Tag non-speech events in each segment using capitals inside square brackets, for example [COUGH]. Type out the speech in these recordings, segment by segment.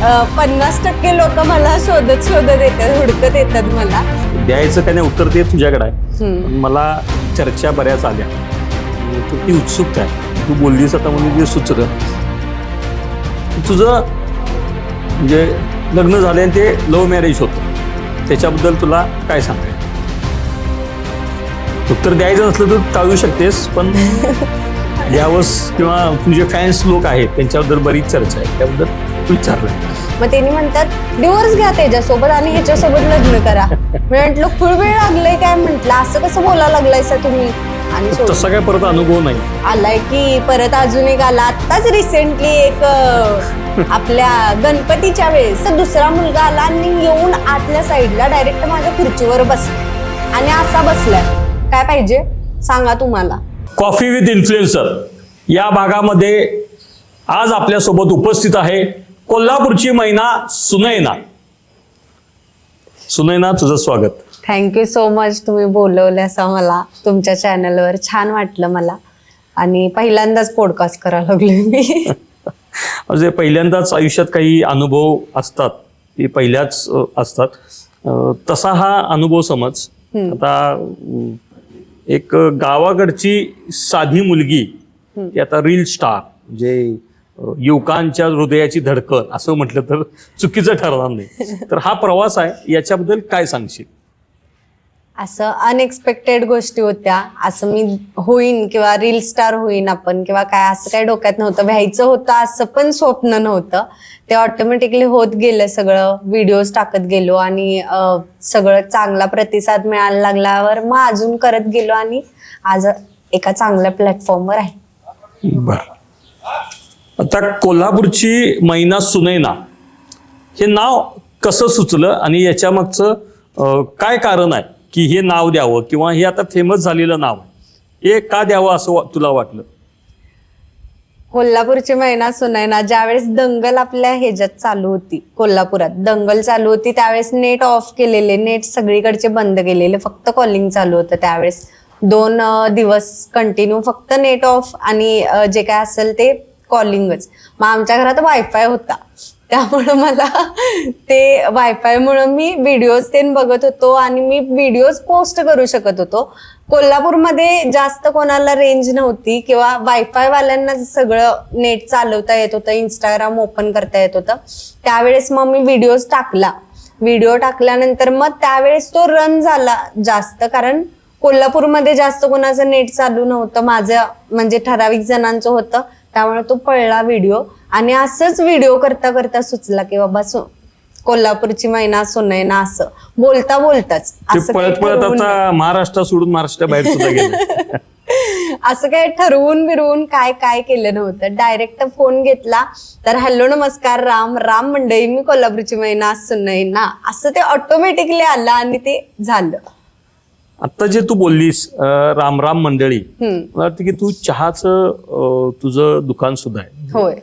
पन्नास टक्के लोक मला शोधत शोधत येतात हुडकत येतात मला. द्यायचं काय नाही उत्तर ते तुझ्याकडे आहे. मला चर्चा बऱ्याच आल्या. तू ती उत्सुकता आहे. तू बोललीस आता म्हणजे जे सुचलं. तुझं म्हणजे लग्न झालं आणि ते लव्ह मॅरेज होतं. त्याच्याबद्दल तुला काय सांगाय उत्तर द्यायचं नसलं तर टाळू शकतेस पण [LAUGHS] यावंस किंवा तुझे फॅन्स लोक आहेत त्यांच्याबद्दल बरीच चर्चा आहे. त्याबद्दल विचारलं मग त्यांनी म्हणतात डिवोर्स घ्या त्याच्यासोबत आणि ह्याच्यासोबत लग्न करा. मी म्हंटल खूळ वेळ लागलंय काय? म्हंटल असं कसं बोला लागलायसा तुम्ही? आणि सोडून तसा काय परत अनुभव नाही. आलाय की परत अजून एक आला. आत्ताच रिसेंटली एक अं, आपल्या गणपतीच्या वेळेस तर दुसरा मुलगा आला आणि येऊन आतल्या साईडला डायरेक्ट माझ्या खुर्चीवर बसला. आणि असा बसलाय. काय पाहिजे? सांगा तुम्हाला. कॉफी विथ इन्फ्लुएन्सर या भागामध्ये आज आपल्यासोबत उपस्थित आहे कोल्हापूरची मैना सुनैना. सुनैना तुझं स्वागत. थँक्यू सो मच तुम्ही बोलवलं असं मला तुमच्या चॅनलवर छान वाटलं मला. आणि पहिल्यांदाच पॉडकास्ट करायला लागले मी. [LAUGHS] म्हणजे पहिल्यांदाच आयुष्यात काही अनुभव असतात. ते पहिल्याच अ, असतात. अ, तसा हा अनुभव समज. आता अम, एक गावाकडची साधी मुलगी ती आता रील स्टार म्हणजे युवकांच्या हृदयाची धडकन असं म्हटलं तर चुकीचं ठरणार नाही. [LAUGHS] तर हा प्रवास आहे याच्याबद्दल काय सांगशील? असं अनएक्सपेक्टेड गोष्टी होत्या. असं मी होईन किंवा रील स्टार होईन आपण किंवा काय असं काय डोक्यात नव्हतं. व्हायचं होतं असं पण स्वप्न नव्हतं. ते ऑटोमॅटिकली होत गेलं सगळं. व्हिडिओज टाकत गेलो आणि सगळं चांगला प्रतिसाद मिळायला लागल्यावर मग अजून करत गेलो आणि आज एका चांगल्या प्लॅटफॉर्मवर आहे. बर. आता कोल्हापूरची मैना सुनैना हे नाव कसं सुचलं आणि याच्या मागचं काय कारण आहे की हे नाव द्यावं किंवा हे आता फेमस झालेलं नाव आहे? हे का द्यावं असं वा- तुला वाटलं? कोल्हापूरची महिना सुनैना ज्यावेळेस दंगल आपल्या ह्याच्यात चालू होती कोल्हापुरात. दंगल चालू होती त्यावेळेस नेट ऑफ केलेले नेट सगळीकडचे बंद केलेले फक्त कॉलिंग चालू होतं त्यावेळेस. दोन दिवस कंटिन्यू फक्त नेट ऑफ आणि जे काय असेल ते कॉलिंगच मग आमच्या घरात वायफाय होता. त्यामुळं मला ते वायफाय म्हणून मी व्हिडिओज ते बघत होतो आणि मी व्हिडिओज पोस्ट करू शकत होतो. कोल्हापूरमध्ये जास्त कोणाला रेंज नव्हती किंवा वायफाय वाल्यांना सगळं नेट चालवता येत होतं इंस्टाग्राम ओपन करता येत होतं. त्यावेळेस मग मी व्हिडिओज टाकला. व्हिडिओ टाकल्यानंतर मग त्यावेळेस तो रन झाला जास्त कारण कोल्हापूरमध्ये जास्त कोणाचं नेट चालू नव्हतं. माझं म्हणजे ठराविक जणांचं होतं. त्यामुळे तो पळला व्हिडिओ आणि असंच व्हिडिओ करता करता सुचला की बाबा सु कोल्हापूरची मैना सुनैना असं. बोलता बोलताच. असं काही पळत पळत ठरवून आता महाराष्ट्र सोडून महाराष्ट्राबाहेर सुद्धा गेलं. [LAUGHS] असं काय ठरवून बिरवून काय काय केलं नव्हतं. डायरेक्ट फोन घेतला. तर हॅलो नमस्कार राम. राम मंडळी मी कोल्हापूरची मैना सुनैना. असं ते ऑटोमॅटिकली आलं आणि ते झालं. आता जे तू बोललीस अं, राम राम मंडळी मला वाटतं की तू चहाचं तुझं दुकान सुद्धा आहे. होय.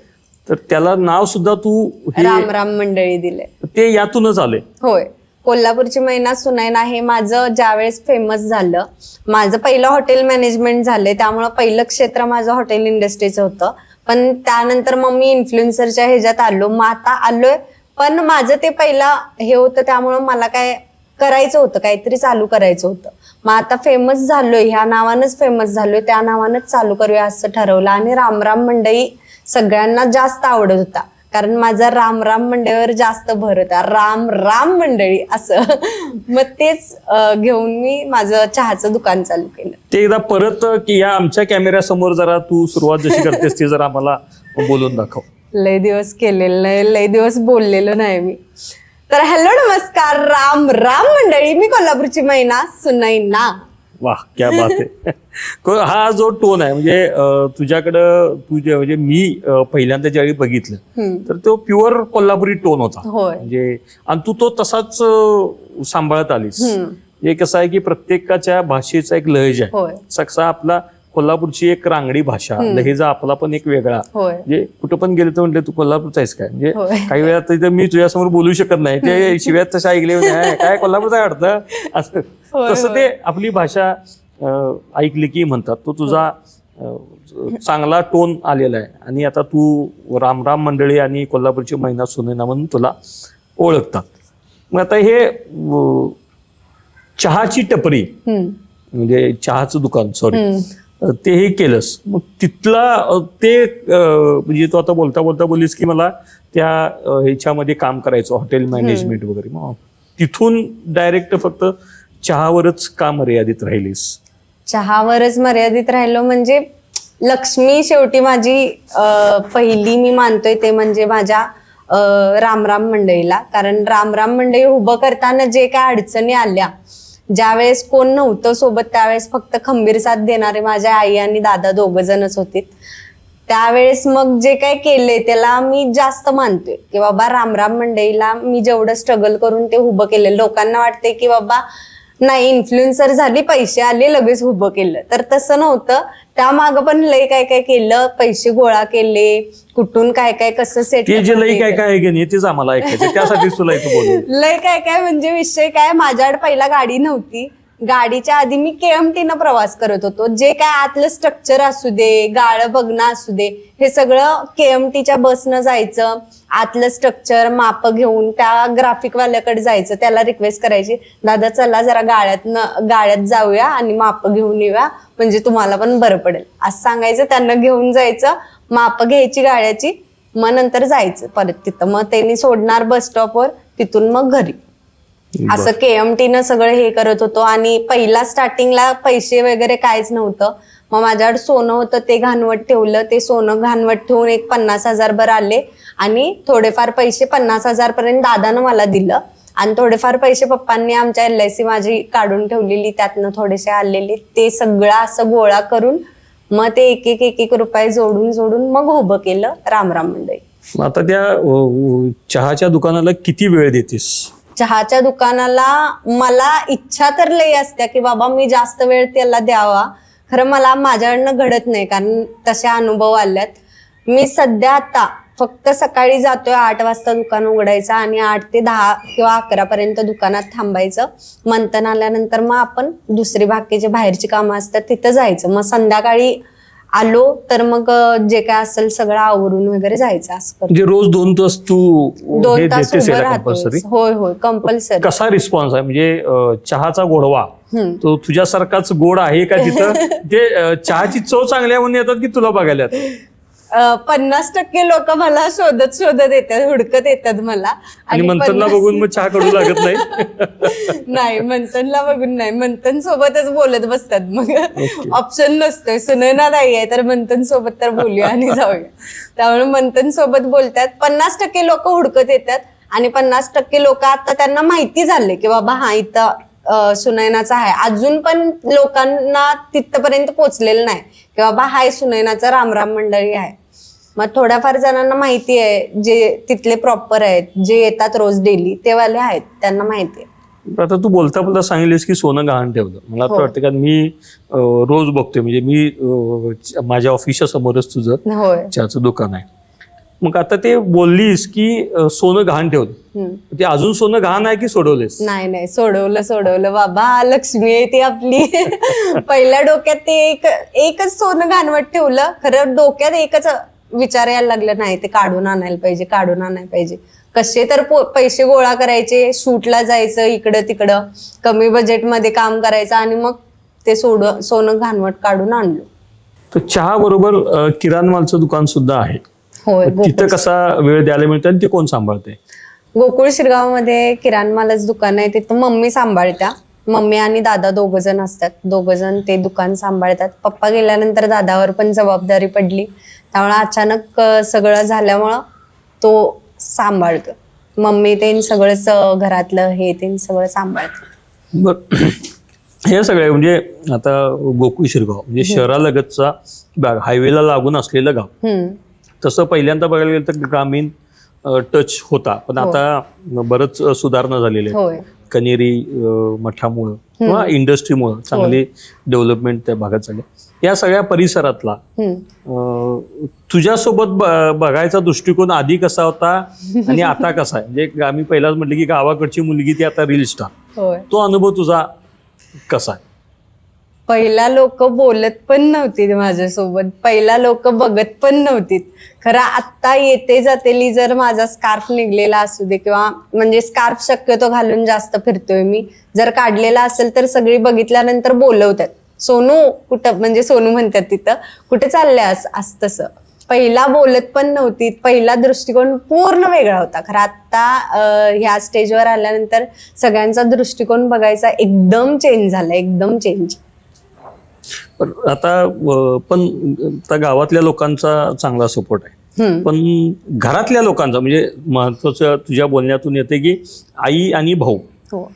तर त्याला नाव सुद्धा तू हे राम राम मंडळी दिले ते यातूनच आले होय. कोल्हापूरची मैना सुनैना हे माझं ज्यावेळेस फेमस झालं माझं पहिलं हॉटेल मॅनेजमेंट झालंय त्यामुळं पहिलं क्षेत्र माझं हॉटेल इंडस्ट्रीचं होतं. पण त्यानंतर मग मी इन्फ्लुएन्सरच्या ह्याच्यात आलो. मग आता आलोय पण माझं ते पहिलं हे होतं त्यामुळं मला काय करायचं होतं काहीतरी चालू करायचं होतं. मग आता फेमस झालोय ह्या नावानंच फेमस झालोय त्या नावानंच चालू करूया असं ठरवलं. आणि रामराम मंडई सगळ्यांना जास्त आवडत होता. कारण माझा राम राम मंडळीवर जास्त भर होता. राम राम मंडळी असं. [LAUGHS] मग तेच घेऊन मी माझं चहाचं दुकान चालू केलं. ते एकदा परत की या आमच्या कॅमेऱ्यासमोर जरा तू सुरुवात जशी करतेस ती जरा आम्हाला बोलून दाखव. [LAUGHS] लय दिवस केलेलं नाही लय दिवस बोललेलं नाही मी. तर हॅलो नमस्कार राम राम मंडळी. मी कोल्हापूरची मैना सुनैना. वाह क्या बात आहे. हा जो टोन आहे म्हणजे तुझ्याकडं तू जे म्हणजे मी पहिल्यांदा ज्यावेळी बघितलं. तर तो प्युअर कोल्हापुरी टोन होता. म्हणजे आणि तू तो तसाच सांभाळत आलीस. हे कसं आहे की प्रत्येकाच्या भाषेचा एक लहेजा आहे. सकसा आपला कोल्हापूरची एक रांगडी भाषा लहेजा आपला पण एक वेगळा. म्हणजे कुठं पण गेले तर म्हटलं तू कोल्हापूरचा आहेस काय? म्हणजे. काही वेळा तिथं मी तुझ्यासमोर बोलू शकत नाही. ते शिव्यात तशा ऐकले म्हणजे, "हाय, काय कोल्हापूरचा वाटतं? असं. तसं ते आपली भाषा ऐकली की म्हणतात. तो तुझा चांगला टोन आलेला आहे. आणि आता तू रामराम मंडळी आणि कोल्हापूरची महिना सुनैना म्हणून तुला ओळखतात. मग आता हे चहाची टपरी. म्हणजे चहाचं दुकान सॉरी. तेही केलंस. मग तिथला ते म्हणजे तू आता बोलता बोलता बोललीस की मला त्या ह्याच्यामध्ये काम करायचं हॉटेल मॅनेजमेंट वगैरे. मग तिथून डायरेक्ट फक्त चहावरच का मर्यादित राहिलीस? चहावरच मर्यादित राहिलो म्हणजे लक्ष्मी शेवटी माझी पहिली मी मानतोय ते म्हणजे माझ्या रामराम मंडईला. कारण रामराम मंडई उभं करताना जे काय अडचणी आल्या ज्यावेळेस कोण नव्हतं सोबत त्यावेळेस फक्त खंबीर साथ देणारे माझ्या आई आणि दादा दोघ जणच होते. त्यावेळेस मग जे काय केले त्याला मी जास्त मानतोय. की बाबा रामराम मंडईला मी जेवढं स्ट्रगल करून ते उभं केले लोकांना वाटते की बाबा नाही इन्फ्लुएन्सर झाली पैसे आले लगेच उभं केलं. तर तसं नव्हतं. त्यामागं पण लय काय काय केलं पैसे गोळा केले कुठून काय काय कसं सेट ते जे लई काय काय आहे की नाही तेच आम्हाला ऐकायचं. त्यासाठीच तुला इथं बोलू. [LAUGHS] लय काय काय म्हणजे विषय काय माझ्याकडे पहिला गाडी नव्हती. गाडीच्या आधी मी KMT न प्रवास करत होतो. जे काय आतलं स्ट्रक्चर असू दे गाळं बघणं असू दे हे सगळं केएमटीच्या बसनं जायचं. आतलं स्ट्रक्चर माप घेऊन त्या ग्राफिक वाल्याकडे जायचं. त्याला रिक्वेस्ट करायची दादा चला जरा गाळ्यात गाळ्यात जाऊया आणि माप घेऊन येऊया म्हणजे तुम्हाला पण बरं पडेल. असं सांगायचं त्यांना घेऊन जायचं माप घ्यायची गाड्याची मग नंतर जायचं परत तिथं. मग त्यांनी सोडणार बस स्टॉपवर तिथून मग घरी. असं KMT न सगळं हे करत होतो आणि पहिला स्टार्टिंगला पैसे वगैरे काहीच नव्हतं. मग माझ्याकडे सोनं होतं ते घाणवट ठेवलं. ते सोनं घाणवट ठेवून एक पन्नास हजार भर आले. आणि थोडेफार पैसे पन्नास हजार पर्यंत दादानं मला दिलं. आणि थोडेफार पैसे पप्पांनी आमच्या एल आय सी माझी काढून ठेवलेली त्यातनं थोडेसे आलेले. ते सगळं असं गोळा करून मग ते एक एक एक एक रुपये जोडून जोडून मग उभं केलं रामराम मग आता त्या चहाच्या दुकानाला किती वेळ देतेस? चहाच्या दुकानाला मला इच्छा तर लई असत्या की बाबा मी जास्त वेळ त्याला द्यावा. खरं मला माझ्याकडनं घडत नाही कारण तसे अनुभव आल्यात मी सध्या आता फक्त सकाळी जातोय आठ वाजता दुकान उघडायचं आणि आठ ते दहा किंवा अकरा पर्यंत दुकानात थांबायचं. मंथन आल्यानंतर मग आपण दुसरी बाकीचे बाहेरची कामं असतात तिथं जायचं. मग संध्याकाळी आलो तर मग जे काय असेल सगळं आवरून वगैरे जायचं असं म्हणजे रोज दोन तास तू दोन तास उभं राहतो होय होय कंपल्सरी कसा रिस्पॉन्स आहे? म्हणजे चहाचा गोडवा. तो तुझ्यासारखाच गोड आहे का तिथं? [LAUGHS] ते चहाची चव चांगली आहे म्हणून येतात की तुला बघायला पन्नास टक्के लोक मला शोधत शोधत येतात हुडकत येतात मला. आणि मंथनला बघून मग चहा कडू लागत नाही. [LAUGHS] नाही मंथनला बघून नाही. मंथन सोबतच बोलत बसतात मग. ऑप्शन नसतोय. सुनैना नाही आहे तर मंथन सोबत तर बोलूया आणि जाऊया. त्यामुळे मंथन सोबत बोलतात. पन्नास टक्के लोक हुडकत येतात आणि पन्नास टक्के लोक आता त्यांना माहिती झाले की बाबा हा इथं अं, सुनैनाचा आहे. अजून पण लोकांना तिथपर्यंत पोहोचलेलं नाही. की बाबा हाय सुनैनाचा रामराम मंडळी आहे. मग थोड्याफार जणांना माहिती आहे जे तिथले प्रॉपर आहेत जे येतात रोज डेली ते वाले आहेत त्यांना माहिती आहे. आता तू बोलता बोलता सांगितलीस की सोनं गहाण ठेवलं. मला हो. तर वाटतं का मी अ, रोज बघतोय म्हणजे मी अ, च- माझ्या ऑफिसच्या समोरच तुझं होय. चहाचं दुकान आहे. मग आता ते बोललीस की अ, सोनं गहाण ठेवलं. हम्म. ते अजून सोनं गहाण आहे की सोडवलेस? नाही नाही सोडवलं सोडवलं. बाबा लक्ष्मी आहे ती आपली. [LAUGHS] पहिल्या डोक्यात ते एक एकच सोनं घाणवट ठेवलं. खरं डोक्यात एकच विचार यायला लागलं नाही ते काढून आणायला पाहिजे काढून आणायला पाहिजे. कसे तर पैसे गोळा करायचे शूटला जायचं इकडं तिकडं कमी बजेटमध्ये काम करायचं आणि मग ते सोड सोनं घाणवट काढून आणलं. तर चहा बरोबर किराणा मालचं दुकान सुद्धा आहे. होय तिथं कसा वेळ द्यायला मिळतं आणि ते कोण सांभाळते गोकुळ शिरगावमध्ये किराणमालाच दुकान आहे तिथं मम्मी सांभाळत्या. मम्मी आणि दादा दोघ जण असतात. दोघ जण ते दुकान सांभाळतात. पप्पा गेल्यानंतर दादावर पण जबाबदारी पडली. त्यामुळे अचानक सगळं झाल्यामुळं तो सांभाळतो. मम्मी ते सगळंच घरातलं हे ते सगळं सांभाळतं. बर. [CLEARS THROAT] हे सगळे म्हणजे आता गोकुळ शिरगाव म्हणजे शहरालगतचा भाग हायवेला लागून असलेलं गाव. तसं पहिल्यांदा बघायला गेलं तर ग्रामीण टच होता. पण आता बरंच सुधारणा झालेली आहे कनेरी मठामुळं. किंवा इंडस्ट्रीमुळं चांगली डेव्हलपमेंट त्या भागात झाली. या सगळ्या परिसरातला तुझ्यासोबत बघायचा दृष्टिकोन आधी कसा होता आणि आता कसा आहे? म्हणजे आम्ही पहिलाच म्हटलं की गावाकडची मुलगी ती आता रील स्टार तो अनुभव तुझा कसा आहे? पहिला लोक बोलत पण नव्हती माझ्यासोबत. पहिला लोक बघत पण नव्हती खरं आत्ता येते जातेली जर माझा स्कार्फ निघलेला असू दे किंवा म्हणजे स्कार्फ शक्यतो घालून जास्त फिरतोय मी. जर काढलेला असेल तर सगळी बघितल्यानंतर बोलवतात. सोनू कुठं म्हणजे सोनू म्हणतात तिथं कुठे चालल्यास? असं तसं. पहिला बोलत पण नव्हती पहिला दृष्टिकोन पूर्ण वेगळा होता. खरं आत्ता ह्या स्टेजवर आल्यानंतर सगळ्यांचा दृष्टिकोन बघायचा एकदम चेंज झाला एकदम चेंज आता पण आता गावातल्या लोकांचा चांगला सपोर्ट आहे. पण घरातल्या लोकांचा म्हणजे महत्वाचं तुझ्या बोलण्यातून येते की आई आणि भाऊ. हो.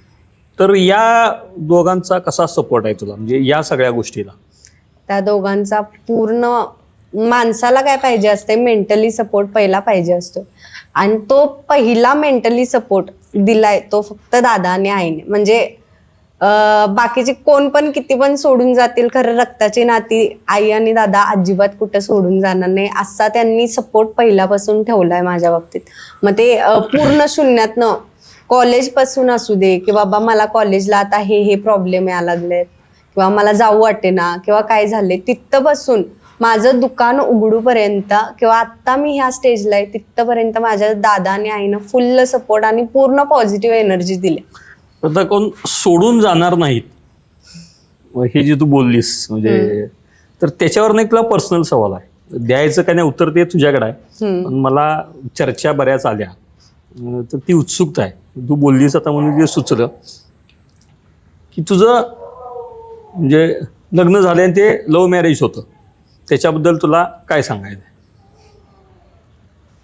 तर या दोघांचा कसा सपोर्ट आहे तुला? म्हणजे या सगळ्या गोष्टीला. त्या दोघांचा पूर्ण माणसाला काय पाहिजे असते मेंटली सपोर्ट पहिला पाहिजे असतो. आणि तो पहिला मेंटली सपोर्ट दिलाय तो फक्त दादा आणि आईने. म्हणजे बाकीचे कोण पण किती पण सोडून जातील खरं रक्ताची नाती आई आणि दादा अजिबात कुठं सोडून जाणार नाही असा त्यांनी सपोर्ट पहिल्यापासून ठेवलाय माझ्या बाबतीत. मग ते पूर्ण शून्यातनं कॉलेजपासून असू दे की बाबा मला कॉलेजला आता हे हे प्रॉब्लेम यायला लागलेत किंवा मला जाऊ वाटेना किंवा काय झाले तिथं बसून माझं दुकान उघडूपर्यंत किंवा आत्ता मी ह्या स्टेजला आहे तिथपर्यंत माझ्या दादा आणि आईनं फुल्ल सपोर्ट आणि पूर्ण पॉझिटिव्ह एनर्जी दिली. आता कोण सोडून जाणार नाहीत. हे जे तू बोललीस म्हणजे तर त्याच्यावर नाही तुला पर्सनल सवाल आहे. द्यायचं काय नाही उत्तर ते तुझ्याकडे आहे. पण मला चर्चा बऱ्याच आल्या. तर ती उत्सुकता आहे. तू बोललीस आता म्हणून जे सुचलं. की तुझं म्हणजे लग्न झालं आणि ते लव्ह मॅरेज होतं. त्याच्याबद्दल तुला काय सांगायचं?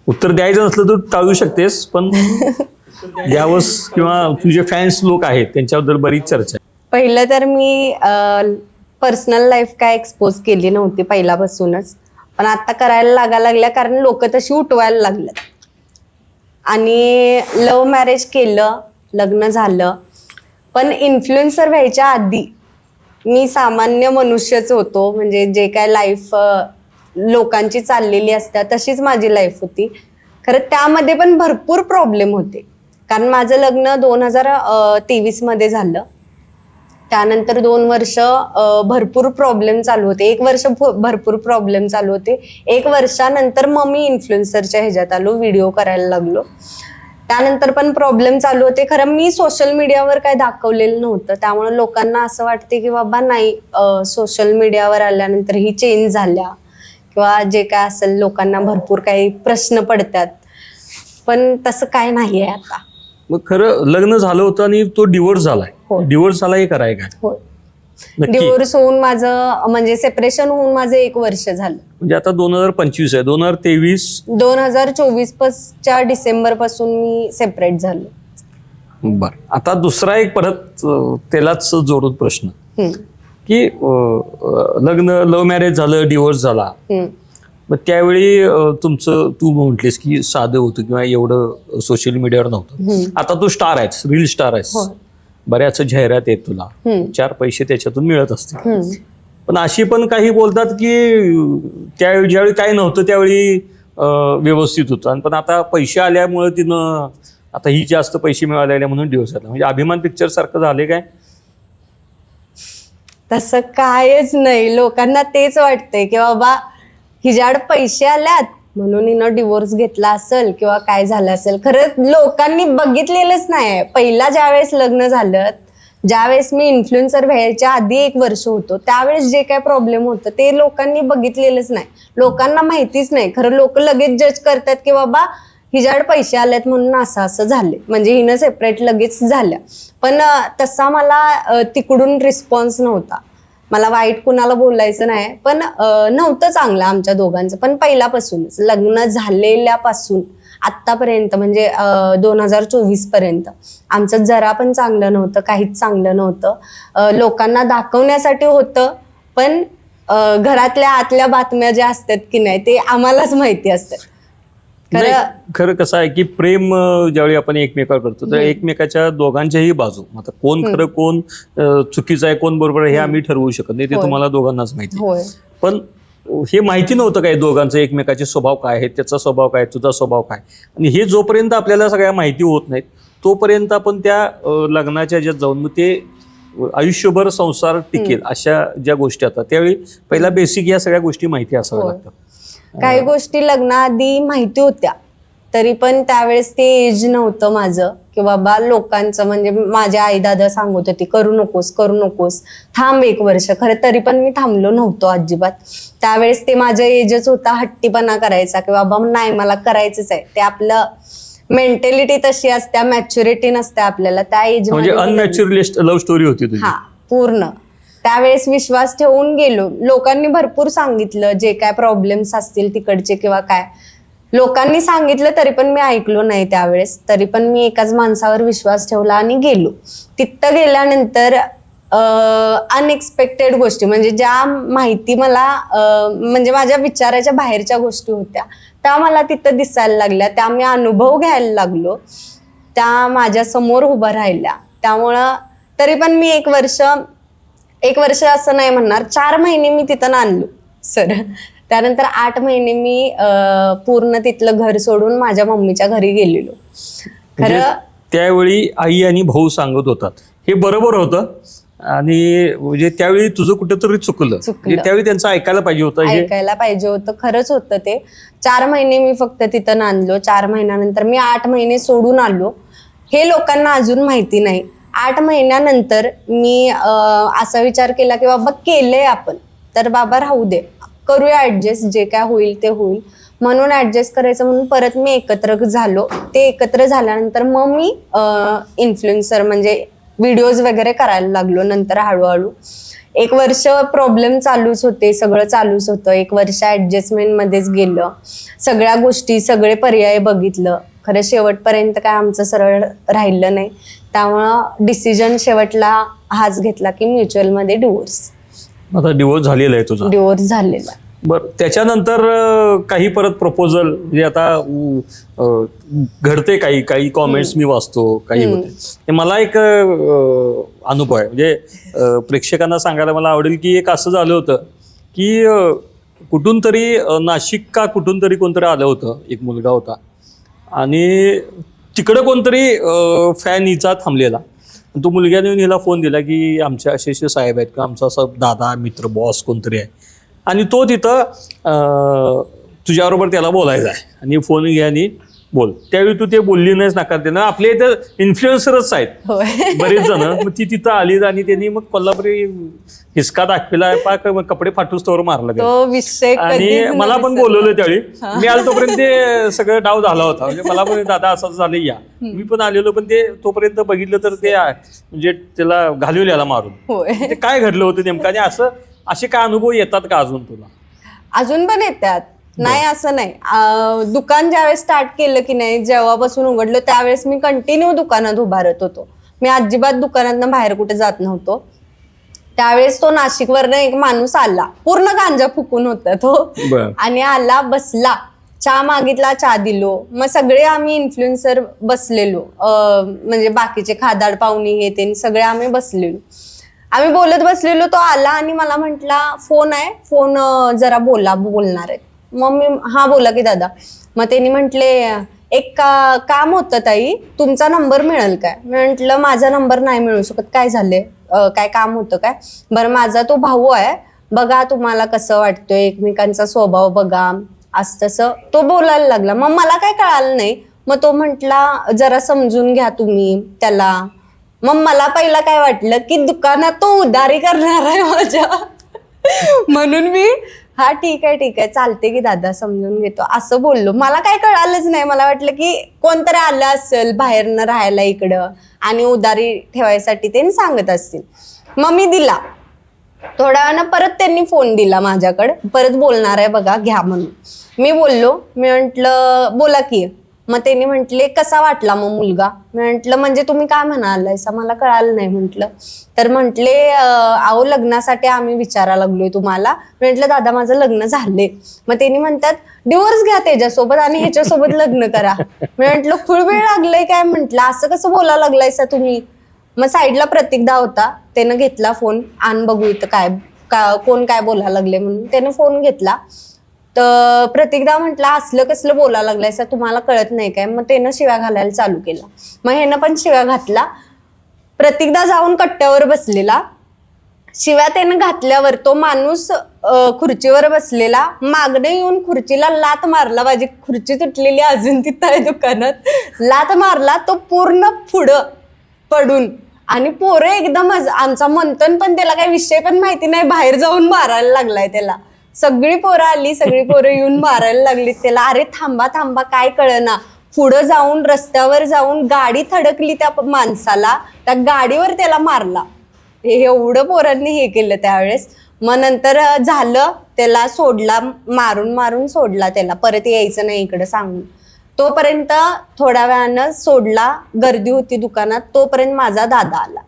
उत्तर द्यायचं नसलं तर टाळू शकतेस पण [LAUGHS] घ्यावंस किंवा तुझे फॅन्स लोक आहेत त्यांच्याबद्दल बरीच चर्चा आहे. पहिलं तर मी पर्सनल लाईफ काय एक्सपोज केली नव्हती पहिल्यापासूनच. पण आता करायला लागा लागल्या कारण लोक तशी उठवायला लागल्यात. आणि लव्ह मॅरेज केलं लग्न झालं. पण इन्फ्लुएन्सर व्हायच्या आधी मी सामान्य मनुष्यच होतो. म्हणजे जे काय लाईफ लोकांची चाललेली असतात तशीच माझी लाईफ होती. खरं त्यामध्ये पण भरपूर प्रॉब्लेम होते. कारण माझं लग्न दोन हजार तेवीसमध्ये झालं. त्यानंतर दोन वर्ष भरपूर प्रॉब्लेम चालू होते. एक वर्ष भरपूर प्रॉब्लेम चालू होते. एक वर्षानंतर मग मी इन्फ्लुएन्सरच्या ह्याच्यात आलो व्हिडिओ करायला लागलो. त्यानंतर पण प्रॉब्लेम चालू होते. खरं मी सोशल मीडियावर काय दाखवलेलं नव्हतं. त्यामुळे लोकांना असं वाटते की बाबा नाही सोशल मीडियावर आल्यानंतर ही चेंज झाल्या. किंवा जे काय असेल लोकांना भरपूर काही प्रश्न पडतात. पण तसं काय नाही आहे आता. मग खरं लग्न झालं होतं आणि तो डिवोर्स झालाय. डिवोर्स झाला हे कराय काय? डिवोर्स होऊन माझं म्हणजे सेपरेशन होऊन माझं एक वर्ष झालं. म्हणजे आता दोन हजार पंचवीस आहे. दोन हजार तेवीस दोन हजार चोवीस च्या डिसेंबरपासून मी सेपरेट झालो. बर. आता दुसरा एक परत त्यालाच जोडून प्रश्न. की लग्न लव्ह मॅरेज झालं डिवोर्स झाला. मग त्यावेळी तुमचं तू म्हटलीस की साधं होतं किंवा एवढं सोशल मीडियावर नव्हतं. आता तू स्टार आहेस रील स्टार आहेस. हो. बऱ्याच जाहिरात आहेत तुला. चार पैसे त्याच्यातून मिळत असतील. पण अशी पण काही बोलतात की अं, त्या ज्यावेळी काय नव्हतं त्यावेळी व्यवस्थित होतं. पण आता पैसे आल्यामुळे तिनं आता ही जास्त पैसे मिळाले म्हणून दिवस झाला. म्हणजे अभिमान पिक्चर सारखं झाले काय? तसं कायच नाही. लोकांना तेच वाटतंय की बाबा हिच्याड पैसे आल्यात म्हणून हिनं डिवोर्स घेतला असेल किंवा काय झालं असेल. खरं लोकांनी बघितलेलंच नाही पहिला ज्यावेळेस लग्न झालं ज्यावेळेस मी इन्फ्लुएन्सर व्हायच्या आधी एक वर्ष होतो त्यावेळेस जे काय प्रॉब्लेम होतं ते लोकांनी बघितलेलंच नाही. लोकांना माहितीच नाही. खरं लोक लगेच जज करतात की बाबा हिच्याड पैसे आलेत म्हणून असं असं झाले म्हणजे हिनं सेपरेट लगेच झालं. पण तसा मला तिकडून रिस्पॉन्स नव्हता. मला वाईट कुणाला बोलायचं नाही पण नव्हतं चांगलं आमच्या दोघांचं. पण पहिल्यापासूनच लग्न झालेल्यापासून आत्तापर्यंत म्हणजे दोन हजार चोवीसपर्यंत आमचं जरा पण चांगलं नव्हतं काहीच चांगलं नव्हतं. लोकांना दाखवण्यासाठी होतं पण घरातल्या आतल्या बातम्या ज्या असतात की नाही ते आम्हालाच माहिती असतात. नाही, खरं कसं आहे की प्रेम ज्यावेळी आपण एकमेकावर करतो तर एकमेकाच्या दोघांच्याही बाजू. आता कोण खरं कोण चुकीचं आहे कोण बरोबर आहे हे आम्ही ठरवू शकत नाही ते. तुम्हाला दोघांनाच माहिती आहे. पण हे माहिती नव्हतं काय दोघांचं एकमेकाचे स्वभाव काय आहेत त्याचा स्वभाव काय तुझा स्वभाव काय. आणि हे जोपर्यंत आपल्याला सगळ्या माहिती होत नाहीत तोपर्यंत आपण त्या लग्नाच्या ज्यात जाऊन मग ते आयुष्यभर संसार टिकेल अशा ज्या गोष्टी असतात त्यावेळी पहिला बेसिक या सगळ्या गोष्टी माहिती असाव्या. लागतात. काही गोष्टी लग्नाआधी माहिती होत्या. तरी पण त्यावेळेस ते एज नव्हतं माझं. की बाबा लोकांचं म्हणजे माझ्या आई दादा सांगत होती करू नकोस करू नकोस. थांब एक वर्ष. खरं तरी पण मी थांबलो नव्हतो अजिबात. त्यावेळेस ते माझं एजच होता हट्टीपणा करायचा की बाबा नाही मला करायचंच आहे. ते आपलं मेंटॅलिटी तशी असते मॅच्युरिटी नसते आपल्याला. त्या एज म्हणजे अनमॅच्युरलिस्ट लव्ह स्टोरी होती हा पूर्ण. त्यावेळेस विश्वास ठेवून गेलो. लोकांनी भरपूर सांगितलं जे काय प्रॉब्लेम्स असतील तिकडचे किंवा काय. लोकांनी सांगितलं तरी पण मी ऐकलो नाही त्यावेळेस. तरी पण मी एकाच माणसावर विश्वास ठेवला आणि गेलो. तिथं गेल्यानंतर अनएक्सपेक्टेड गोष्टी म्हणजे ज्या माहिती मला म्हणजे माझ्या विचाराच्या बाहेरच्या गोष्टी होत्या त्या मला तिथं दिसायला लागल्या. त्या मी अनुभव घ्यायला लागलो. त्या माझ्यासमोर उभं राहिल्या. त्यामुळं तरी पण मी एक वर्ष एक वर्ष असं नाही म्हणणार चार महिने मी तिथं नांदलो सर. त्यानंतर आठ महिने मी पूर्ण तिथलं घर सोडून माझ्या मम्मीच्या घरी गेलेलो. म्हणजे खरं त्यावेळी आई आणि भाऊ सांगत होतात. हे बरोबर होतं. आणि म्हणजे त्यावेळी तुझं कुठेतरी चुकलं. चुकलं. म्हणजे त्यावेळी त्यांचं ऐकायला पाहिजे होतं ऐकायला पाहिजे होतं. खरंच होतं ते. चार महिने मी फक्त तिथं नांदलो. चार महिन्यानंतर मी आठ महिने सोडून आलो. हे लोकांना अजून माहिती नाही. आठ महिन्यानंतर मी असा विचार केला की बाबा केलंय आपण तर बाबा राहू दे. करूया ॲडजस्ट जे काय होईल ते होईल. म्हणून ॲडजस्ट करायचं म्हणून परत मी एकत्र झालो. ते एकत्र झाल्यानंतर मग मी इन्फ्लुएन्सर म्हणजे व्हिडिओज वगैरे करायला लागलो नंतर हळूहळू. एक वर्ष प्रॉब्लेम चालूच होते सगळं चालूच होतं. एक वर्ष ॲडजस्टमेंटमध्येच गेलं. सगळ्या गोष्टी सगळे पर्याय बघितलं. खरं शेवटपर्यंत काय आमचं सरळ राहिलं नाही. त्यामुळं डिसिजन शेवटला हाच घेतला की म्युच्युअलमध्ये डिवोर्स आता डिवोर्स झालेला आहे तुझा. डिवोर्स झालेला बर त्याच्यानंतर अं, काही परत प्रपोजल म्हणजे आता अं, घडते काही काही कॉमेंट्स मी वाचतो काही होते. हे मला एक अं, अनुभव आहे. म्हणजे अं, प्रेक्षकांना सांगायला मला आवडेल की एक असं झालं होतं की अं, कुठून तरी अं, नाशिक का कुठून तरी कोणतरी आलं होतं. एक मुलगा होता. आणि तिकडं कोणतरी फॅन हिचा थांबलेला. आणि तो मुलग्याने येऊन हिला फोन दिला की आमच्या असे असे साहेब आहेत किंवा आमचा असा दादा मित्र बॉस कोणतरी आहे. आणि तो तिथं तुझ्याबरोबर त्याला बोलायचा आहे आणि फोन घ्या आणि बोल. त्यावेळी तू ते बोलली नाहीस नकार देणं आपले इथं इन्फ्लुएन्सरच आहेत. होय. बरेच जण. मग ती तिथं आली आणि त्यांनी मग कोल्हापुरी हिसका दाखविला. पाक मग कपडे फाटूस तोवर मारला त्याने. तो विषय आणि कधीच मला नाही पण विसरणार. बोलवलं त्यावेळी. मी आलो तोपर्यंत ते सगळं डाव झाला होता. म्हणजे मला पण दादा असं झालं या. मी पण आलेलो पण ते तोपर्यंत बघितलं तर ते आ- म्हणजे त्याला घालवल्याला मारून. होय. ते काय घडलं होतं नेमकं? आणि असं असे काय अनुभव येतात का अजून तुला? अजून पण येतात. नाही असं नाही. अं, दुकान ज्यावेळेस स्टार्ट केलं की नाही जेव्हापासून उघडलं त्यावेळेस मी कंटिन्यू दुकानात उभारत होतो. मी अजिबात दुकानातनं बाहेर कुठे जात नव्हतो. त्यावेळेस तो नाशिकवरनं एक माणूस आला. पूर्ण गांजा फुकून होता तो. बर. आणि आला बसला. चहा मागितला चहा दिलो. मग सगळे आम्ही इन्फ्लुएन्सर बसलेलो. अं, म्हणजे बाकीचे खादाड पाहुणे हे ते सगळे आम्ही बसलेलो. आम्ही बोलत बसलेलो तो आला आणि मला म्हटला फोन आहे. फोन जरा बोला बोलणार आहे मग मी हा बोला की दादा. मग त्यांनी म्हटले एक का काम होतं ताई तुमचा नंबर मिळेल काय? म्हटलं माझा नंबर नाही मिळू शकत. काय झाले काय काम होतं काय? बरं माझा तो भाऊ आहे. बघा तुम्हाला कसं वाटतंय? एकमेकांचा स्वभाव बघा. असं तसं तो बोलायला लागला. मग मला काय कळालं नाही. मग तो म्हटला जरा समजून घ्या तुम्ही त्याला. मग मला पहिला काय वाटलं की दुकानात तो उधारी करणार आहे माझ्या. म्हणून मी हा ठीक आहे ठीक आहे. चालते की दादा समजून घेतो. असं बोललो. मला काय कळालंच नाही. मला वाटलं की कोणतरी आलं असेल बाहेरनं राहायला इकडं आणि उधारी ठेवायसाठी ते सांगत असतील. मग मी दिला. थोड्या वेळानं परत त्यांनी फोन दिला माझ्याकडे. परत बोलणार आहे बघा घ्या म्हणून. मी बोललो. मी म्हंटल बोला की. मग त्यांनी म्हटले कसा वाटला मग मुलगा? म्हटलं म्हणजे तुम्ही काय म्हणालायसा? मला कळालं नाही म्हटलं. तर म्हटले अहो लग्नासाठी आम्ही विचारायला लागलोय तुम्हाला. म्हटलं दादा माझं लग्न झालंय. मग त्यांनी म्हणतात डिवोर्स घ्या त्याच्यासोबत आणि ह्याच्यासोबत लग्न करा. म्हटलं खूळ वेळ लागलंय काय? म्हटलं असं कसं बोलायला लागलायसा तुम्ही? मग साईडला प्रतीकदा होता त्यानं घेतला फोन आण बघू इथं काय का कोण काय बोलायला लागले म्हणून त्याने फोन घेतला. तर प्रत्येकदा म्हटलं असलं कसलं बोलायला लागलायसा तुम्हाला कळत नाही काय? मग त्यानं शिव्या घालायला चालू केला. मग ह्यानं पण शिव्या घातला. प्रत्येकदा जाऊन कट्ट्यावर बसलेला. शिव्या त्यानं घातल्यावर तो माणूस खुर्चीवर बसलेला. मागणे येऊन खुर्चीला लात मारला. माझी खुर्ची तुटलेली अजून तिथं आहे दुकानात. लात मारला. तो पूर्ण पुढं पडून. आणि पोरं एकदमच आमचा मंथन पण त्याला काही विषय पण माहिती नाही. बाहेर जाऊन मारायला लागलाय त्याला. सगळी पोरं आली सगळी पोरं येऊन मारायला लागली त्याला. अरे थांबा थांबा काय कळना. पुढं जाऊन रस्त्यावर जाऊन गाडी थडकली त्या माणसाला त्या गाडीवर त्याला मारला. हे एवढं पोरांनी हे केलं त्यावेळेस. मग नंतर झालं त्याला सोडला मारून मारून सोडला त्याला. परत यायचं नाही इकडं सांगून. तोपर्यंत थोड्या वेळानं सोडला गर्दी होती दुकानात तोपर्यंत माझा दादा आला.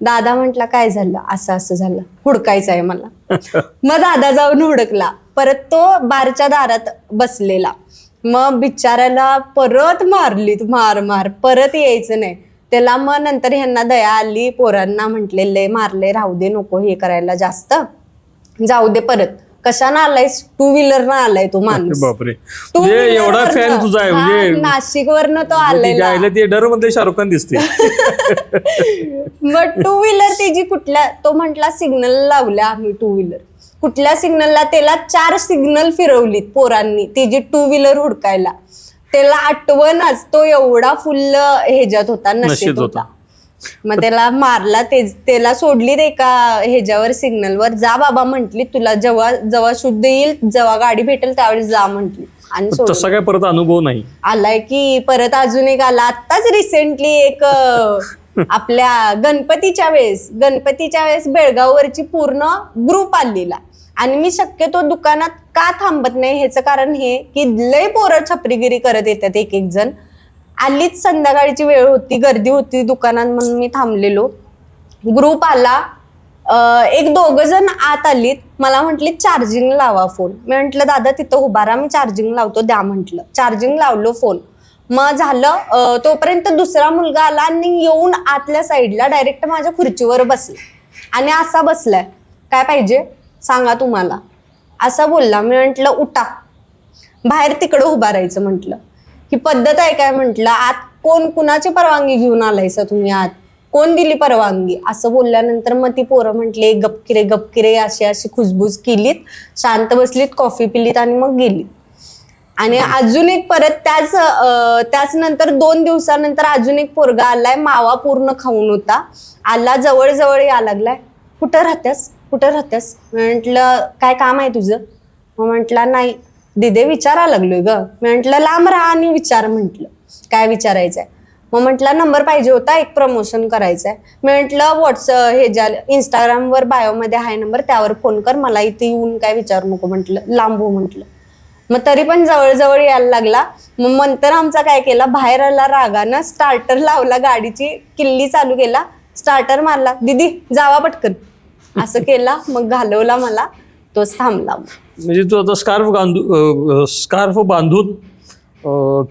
दादा म्हटला काय झालं? असं असं झालं. हुडकायचं आहे मला. मग दादा जाऊन हुडकला. परत तो बारच्या दारात बसलेला. मग बिचाऱ्याला परत मारली मार मार. परत यायचं नाही. त्याला मग नंतर ह्यांना दया आली. पोरांना म्हटलेले मारले राहू दे नको हे करायला जास्त. जाऊ दे परत. कशानं आलायस? टू व्हीलर न आलाय तो माणूस. बापरे. Two म्हणजे wheeler एवढा वरनं. फॅन तुझा आहे हा, म्हणजे नाशिकवरनं तो तिच्या आलेला. आईला थिएटरमध्ये शाहरुख खान दिसते मग टू व्हीलर त्याची कुठल्या तो म्हटला सिग्नल लावल्या आम्ही टू व्हीलर कुठल्या सिग्नलला त्याला चार सिग्नल फिरवलीत पोरांनी त्याची टू व्हीलर हुडकायला. त्याला आठवणच तो एवढा फुल्ल ह्याच्यात होता नशेत नशेत होता. होता. मग त्याला मारला ते त्याला सोडलीत एका ह्याच्यावर सिग्नलवर जा बाबा म्हंटली तुला जेव्हा जेव्हा शुद्ध येईल जेव्हा गाडी भेटेल त्यावेळेस जा म्हंटली. आणि सोडून. तसा काय परत अनुभव नाही. आलाय की परत अजून एक आला. आत्ताच रिसेंटली एक अं, [LAUGHS] आपल्या गणपतीच्या वेळेस गणपतीच्या वेळेस बेळगाववरची पूर्ण ग्रुप आलेला. आणि मी शक्यतो दुकानात का थांबत नाही ह्याचं कारण हे की लय पोरं छपरीगिरी करत येतात एक एक जण. आलीच संध्याकाळची वेळ होती गर्दी होती दुकानात म्हणून मी थांबलेलो. ग्रुप आला. एक दोघ जण आत आलीत. मला म्हटली चार्जिंग लावा फोन मी म्हंटल दादा तिथं उभारा मी चार्जिंग लावतो द्या म्हंटल. चार्जिंग लावलो फोन मग झालं तोपर्यंत दुसरा मुलगा आला आणि येऊन आतल्या साईडला डायरेक्ट माझ्या खुर्चीवर बसला. आणि असा बसलाय. काय पाहिजे? सांगा तुम्हाला. असा बोलला. मी म्हंटल उठा. बाहेर तिकडं उभा राहायचं म्हटलं. ही पद्धत आहे काय म्हटलं? आत कोण कुणाची परवानगी घेऊन आलायसा तुम्ही आत? कोण दिली परवानगी? असं बोलल्यानंतर मग ती पोरं म्हटले गपकिरे गपकिरे अशी अशी खुसबुस केलीत शांत बसलीत कॉफी पिलीत आणि मग गेली आणि अजून एक परत त्याच त्याच नंतर दोन दिवसानंतर अजून एक पोरगा आलाय मावा पूर्ण खाऊन होता. आला जवळ जवळ या लागलाय. कुठं राहत्यास? कुठं राहत्यास? म्हटलं काय काम आहे तुझं? मग म्हटला नाही. दिदे विचारा लागलोय ग. मी म्हटलं लांब राहा आणि विचार म्हटलं. काय विचारायचंय? मग म्हटलं नंबर पाहिजे होता एक प्रमोशन करायचंय. मी म्हटलं व्हॉट्सअप हे ज्या इंस्टाग्रामवर बायोमध्ये आहे नंबर त्यावर फोन कर मला इथे येऊन काय विचारू नको म्हटलं. लांबू हो, म्हटलं. मग तरी पण जवळजवळ यायला लागला. मग नंतर आमचा काय केला बाहेर आला रागानं स्टार्टर लावला गाडीची किल्ली चालू केला स्टार्टर मारला दिदी जावा पटकन. असं केला मग घालवला मला तोच थांबला म्हणजे तू आता स्कार्फ बांधू स्कार्फ बांधून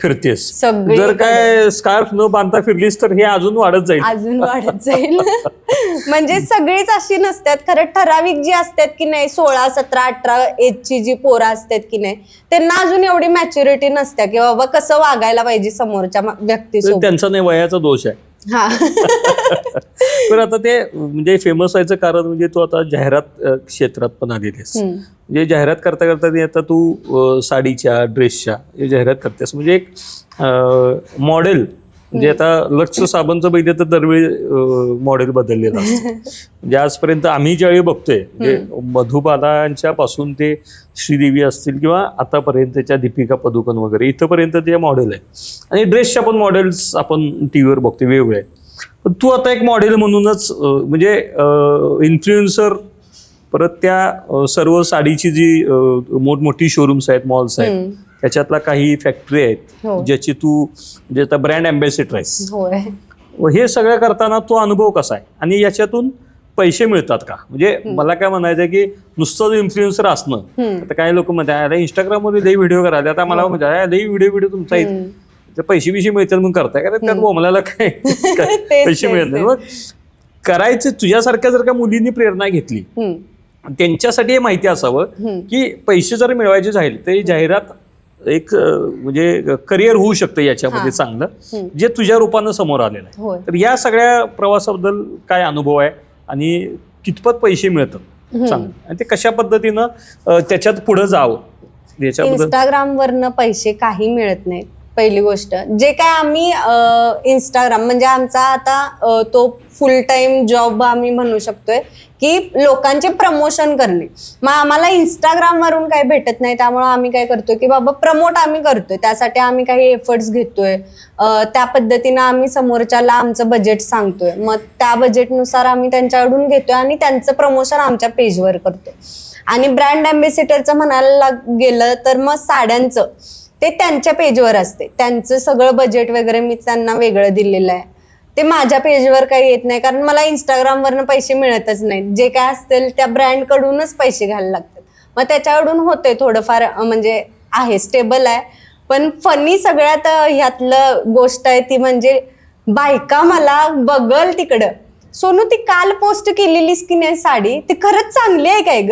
फिरतेस. सगळीकडे. जर काय स्कार्फ न बांधता फिरलीस तर हे अजून वाढत जाईल. अजून वाढत जाईल. [LAUGHS] म्हणजे सगळीच अशी नसतात. खरं ठराविक जी असतात की नाही सोळा सतरा अठरा एजची जी पोरं असतात की नाही त्यांना अजून एवढी मॅच्युरिटी नसत्या की बाबा कसं वागायला पाहिजे समोरच्या मा- तर व्यक्तीसोबत. त्यांचा नाही वयाचा दोष आहे. [LAUGHS] पण आता ते म्हणजे फेमस व्हायचं कारण म्हणजे तू आता जाहिरात क्षेत्रात पण आलेलीस. म्हणजे जाहिरात करता करता ते आता तू साडीच्या ड्रेसच्या जाहिरात करतेस. म्हणजे एक मॉडेल म्हणजे आता लक्ष साबणचं पहिले तर दरवेळी मॉडेल बदललेलं असतं. [LAUGHS] म्हणजे आजपर्यंत आम्ही ज्यावेळी बघतोय म्हणजे मधुबालांच्या पासून ते श्रीदेवी असतील किंवा आतापर्यंतच्या दीपिका पदुकोण वगैरे इथंपर्यंत ते मॉडेल आहे. आणि ड्रेसच्या पण मॉडेल्स आपण टी व्हीवर बघतोय वेगवेगळे. पण तू आता एक मॉडेल म्हणूनच म्हणजे इन्फ्लुएन्सर परत त्या सर्व साडीची जी मोठमोठी शोरूम्स आहेत मॉल्स आहेत. त्याच्यातला काही फॅक्टरी आहेत हो. ज्याची तू म्हणजे आता ब्रँड अँबॅसिडर आहेस होय व हे सगळं करताना तो अनुभव कसा आहे आणि याच्यातून पैसे मिळतात का म्हणजे मला काय म्हणायचं आहे की नुसतं इन्फ्लुएन्सर असणं हम्म. आता काही लोक म्हणतात अरे इंस्टाग्राममध्ये लई व्हिडिओ करायला आता मला म्हणजे "अरे, लई व्हिडिओ व्हिडिओ तुमचा हम्म. तर पैसे बिशे मिळतात म्हणून करताय कारण त्यात बोमलाला काय [LAUGHS] काय तेच, पैसे मिळत नाही तेच. मग करायचे तुझ्यासारख्या जर का मुलींनी प्रेरणा घेतली हम्म. त्यांच्यासाठी हे माहिती असावं हम्म. की पैसे जर मिळवायचे झाले तरी जाहिरात एक म्हणजे करिअर होऊ शकतं याच्यामध्ये चांगलं जे तुझ्या रूपानं समोर आलेलं आहे. तर या सगळ्या प्रवासाबद्दल काय अनुभव आहे? आणि कितपत पैसे मिळतात चांगलं आणि ते कशा पद्धतीनं त्याच्यात पुढं जावं? इंस्टाग्राम वरनं पैसे काही मिळत नाहीत. पहिली गोष्ट. जे काय आम्ही इंस्टाग्राम म्हणजे आमचा आता तो फुल टाइम जॉब आम्ही म्हणू शकतोय की लोकांचे प्रमोशन करणे. मग आम्हाला इंस्टाग्राम वरून काही भेटत नाही त्यामुळे आम्ही काय करतोय की बाबा प्रमोट आम्ही करतोय. त्यासाठी आम्ही काही एफर्ट्स घेतोय. त्या पद्धतीनं आम्ही समोरच्याला आमचं बजेट सांगतोय. मग त्या बजेटनुसार आम्ही त्यांच्याकडून घेतोय आणि त्यांचं प्रमोशन आमच्या पेजवर करतोय. आणि ब्रँड अँबेसिडरचं म्हणायला गेलं तर मग साड्यांचं. ते त्यांच्या पेजवर असते. त्यांचं सगळं बजेट वगैरे मी त्यांना वेगळं दिलेलं आहे. ते माझ्या पेजवर काही येत नाही कारण मला इंस्टाग्रामवरनं पैसे मिळतच नाहीत. जे काय असतील त्या ब्रँडकडूनच पैसे घ्यायला लागतात. मग त्याच्याकडून होते थोडंफार म्हणजे आहे स्टेबल आहे. पण फनी सगळ्यात ह्यातलं गोष्ट आहे ती म्हणजे बायका मला बघल तिकडं. सोनू ती काल पोस्ट केलेलीस की नाही साडी? ती खरंच चांगली आहे काय ग?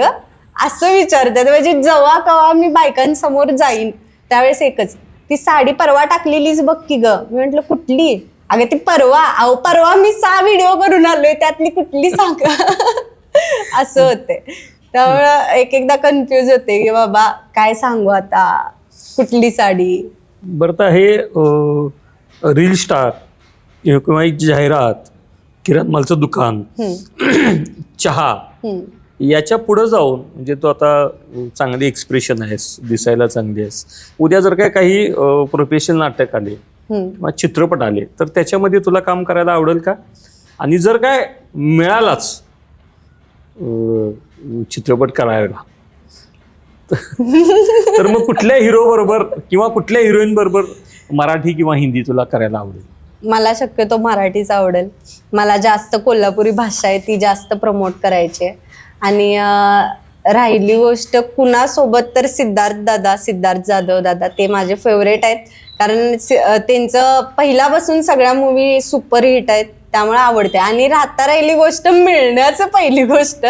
असं विचारतात. म्हणजे जेव्हा कवा मी बायकांसमोर जाईन त्यावेळेस एकच ती साडी परवा टाकलेलीच बघ की ग. मी म्हंटल कुठली? अगं ती परवा अहो परवा मी सहा व्हिडिओ करून आलोय त्यातली कुठली सांगा. [LAUGHS] असं होते त्यामुळं एक एकदा कन्फ्युज होते की बाबा काय सांगू आता? कुठली साडी? बरं तर हे रील स्टार किंवा एक जाहिरात किराणा मालचं दुकान [CLEARS THROAT] चहा. याच्या पुढं जाऊन म्हणजे तू आता चांगली एक्सप्रेशन आहेस दिसायला चांगली आहेस उद्या जर काय काही प्रोफेशनल नाटक आले. किंवा चित्रपट आले तर त्याच्यामध्ये तुला काम करायला आवडेल का आणि जर काय मिळालाच चित्रपट करायला तर मग कुठल्या हिरो बरोबर किंवा कुठल्या हिरोईन बरोबर मराठी किंवा हिंदी तुला करायला आवडेल मला शक्यतो मराठीच आवडेल मला जास्त कोल्हापुरी भाषा आहे ती जास्त प्रमोट करायची आहे. आणि राहिली गोष्ट कुणासोबत तर सिद्धार्थ दादा सिद्धार्थ जाधव दादा ते माझे फेवरेट आहेत. कारण त्यांचं पहिल्यापासून सगळ्या मूवी सुपरहिट आहेत त्यामुळे आवडते. आणि राहता राहिली गोष्ट मिळण्याचं पहिली गोष्ट.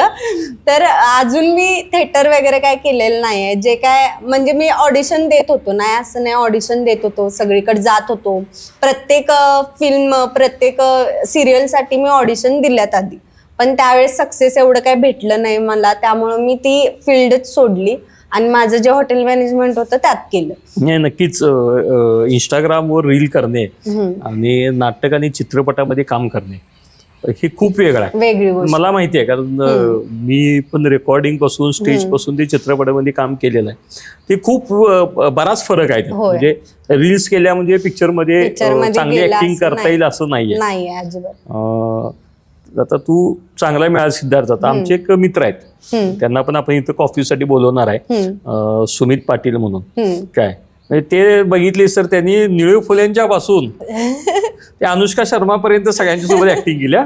तर अजून मी थिएटर वगैरे काय केलेलं नाही आहे जे काय म्हणजे मी ऑडिशन देत होतो. नाही असं नाही ऑडिशन देत होतो. सगळीकडे जात होतो. प्रत्येक फिल्म प्रत्येक सिरियलसाठी मी ऑडिशन दिल्यात आधी. पण त्यावेळेस सक्सेस एवढं काही भेटलं नाही मला. त्यामुळं मी ती फील्डच सोडली. आणि माझं जे हॉटेल मॅनेजमेंट होतं त्यात केलं. नाही नक्कीच इंस्टाग्रामवर रील करणे आणि नाटक आणि चित्रपटामध्ये काम करणे हे खूप वेगळं आहे. वेगळी गोष्ट. मला माहिती आहे कारण मी पण रेकॉर्डिंगपासून स्टेजपासून ते चित्रपटामध्ये काम केलेलं आहे. ते खूप अं, बराच फरक आहे त्यात. होय. म्हणजे रील्स केल्या म्हणजे पिक्चरमध्ये Picture अं, मध्ये चांगली गेला ऍक्टिंग असं करता नाही. येईल असं नाहीये. नाही अजिबात. अं, आता तू चांगला मिळाला सिद्धार्थ. आता आमचे एक मित्र आहेत. त्यांना पण आपण इथं कॉफीसाठी बोलवणार आहे. अं, सुमित पाटील म्हणून. काय? म्हणजे ते बघितले तर त्यांनी निळू फुलेंच्या पासून [LAUGHS] ते अनुष्का शर्मा पर्यंत सगळ्यांच्या सोबत ऍक्टिंग केल्या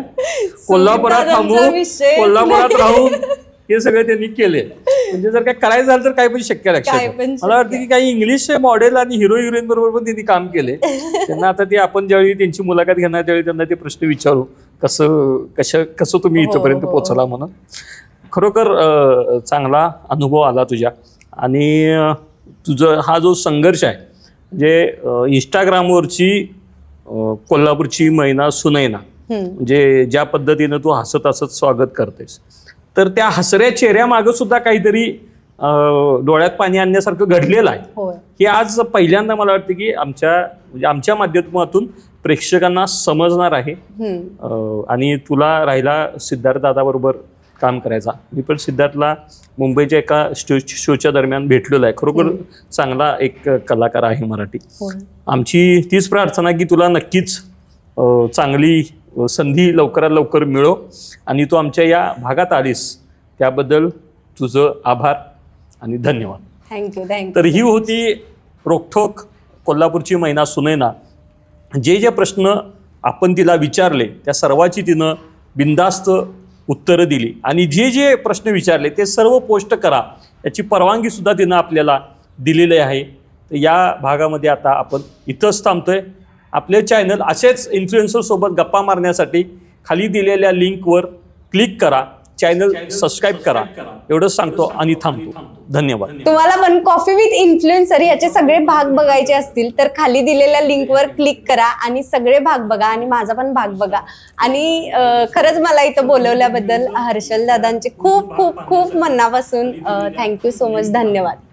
कोल्हापुरात दादांचा कोल्हापुरात राहून [LAUGHS] हे सगळं त्यांनी केले. म्हणजे जर काय करायचं झालं तर काय पण शक्य काय लक्षात पण. मला वाटतं की काही इंग्लिश मॉडेल आणि हिरो हिरोईन बरोबर पण त्यांनी काम केले. [LAUGHS] त्यांना आता ते आपण ज्यावेळी त्यांची मुलाखत घेणार त्यावेळी त्यांना ते प्रश्न विचारू. कसं कसं कसं तुम्ही इथपर्यंत पोहोचला म्हणून? खरोखर चांगला अनुभव आला तुझ्या. आणि तुझं हा जो संघर्ष आहे म्हणजे इंस्टाग्रामवरची कोल्हापूरची मैना सुनैना म्हणजे ज्या पद्धतीनं तू हसत हसत स्वागत करतेस. तर त्या हसऱ्या चेहऱ्यामागं सुद्धा काहीतरी डोळ्यात पाणी आणण्यासारखं घडलेलं आहे. हे आज पहिल्यांदा मला वाटतं की आमच्या म्हणजे आमच्या माध्यमातून प्रेक्षकांना समजणार आहे. आणि तुला राहिला सिद्धार्थ दादाबरोबर काम करायचा. मी पण सिद्धार्थला मुंबईच्या एका शोच्या दरम्यान भेटलेलो आहे. खरोखर चांगला एक कलाकार आहे मराठी. होय आमची तीच प्रार्थना की तुला नक्कीच चांगली संधी लवकरात लवकर मिळो आणि तू आमच्या या भागात आलीस त्याबद्दल तुझं आभार आणि धन्यवाद. थँक्यू थँक्यू तर ही होती रोखोक कोल्हापूरची मैना सुनैना. जे जे प्रश्न आपण तिला विचारले त्या सर्वाची तिनं बिंदास्त उत्तरं दिली. आणि जे जे प्रश्न विचारले ते सर्व पोस्ट करा. याची परवानगीसुद्धा तिनं आपल्याला दिलेली आहे. तर या भागामध्ये आता आपण इथंच थांबतो आहे आपले चॅनल असेच इन्फ्लुएन्सरसोबत गप्पा मारण्यासाठी खाली दिलेल्या लिंकवर क्लिक करा. चॅनल सबस्क्राईब करा. एवढंच सांगतो आणि थांबतो. धन्यवाद. तुम्हाला पण कॉफी विथ इन्फ्लुएन्सर याचे सगळे भाग बघायचे असतील तर खाली दिलेल्या लिंकवर क्लिक करा आणि सगळे भाग बघा आणि माझा पण भाग बघा. आणि खरंच मला इथं बोलवल्याबद्दल हर्षल दादांचे खूप खूप खूप मनापासून थँक्यू सो मच धन्यवाद.